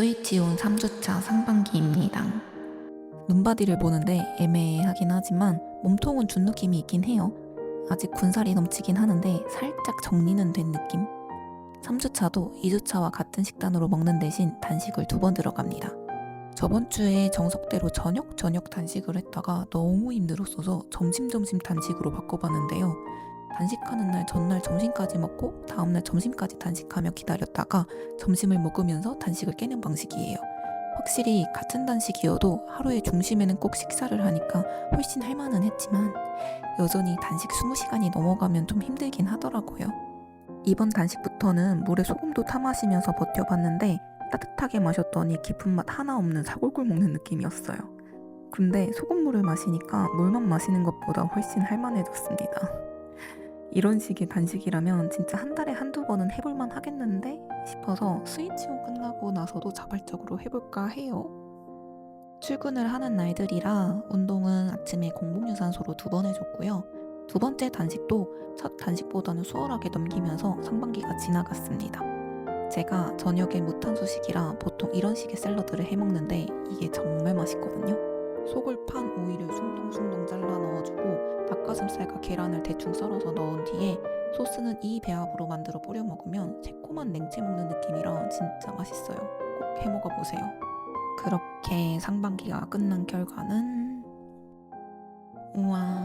스위치온 3주차 상반기입니다. 눈바디를 보는데 애매하긴 하지만 몸통은 준 느낌이 있긴 해요. 아직 군살이 넘치긴 하는데 살짝 정리는 된 느낌? 3주차도 2주차와 같은 식단으로 먹는 대신 단식을 두 번 들어갑니다. 저번 주에 정석대로 저녁 저녁 단식을 했다가 너무 힘들었어서 점심 점심 단식으로 바꿔봤는데요. 단식하는 날 전날 점심까지 먹고 다음날 점심까지 단식하며 기다렸다가 점심을 먹으면서 단식을 깨는 방식이에요. 확실히 같은 단식이어도 하루의 중심에는 꼭 식사를 하니까 훨씬 할만은 했지만 여전히 단식 20시간이 넘어가면 좀 힘들긴 하더라고요. 이번 단식부터는 물에 소금도 타 마시면서 버텨봤는데 따뜻하게 마셨더니 깊은 맛 하나 없는 사골굴 먹는 느낌이었어요. 근데 소금물을 마시니까 물만 마시는 것보다 훨씬 할만해졌습니다. 이런 식의 단식이라면 진짜 한 달에 한두 번은 해볼만 하겠는데 싶어서 스위치온 끝나고 나서도 자발적으로 해볼까 해요. 출근을 하는 날들이라 운동은 아침에 공복유산소로 두 번 해줬고요. 두 번째 단식도 첫 단식보다는 수월하게 넘기면서 상반기가 지나갔습니다. 제가 저녁에 무탄수식이라 보통 이런 식의 샐러드를 해먹는데 이게 정말 맛있거든요. 속을 판 오이를 숭덩숭덩 잘라 넣어주고 닭가슴살과 계란을 대충 썰어서 넣은 뒤에 소스는 이 배합으로 만들어 뿌려 먹으면 새콤한 냉채 먹는 느낌이라 진짜 맛있어요. 꼭 해 먹어 보세요. 그렇게 상반기가 끝난 결과는 우와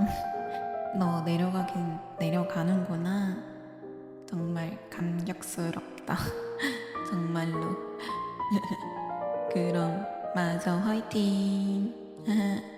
너 내려가긴 내려가는구나 정말 감격스럽다 정말로 그럼 마저 화이팅 嗯。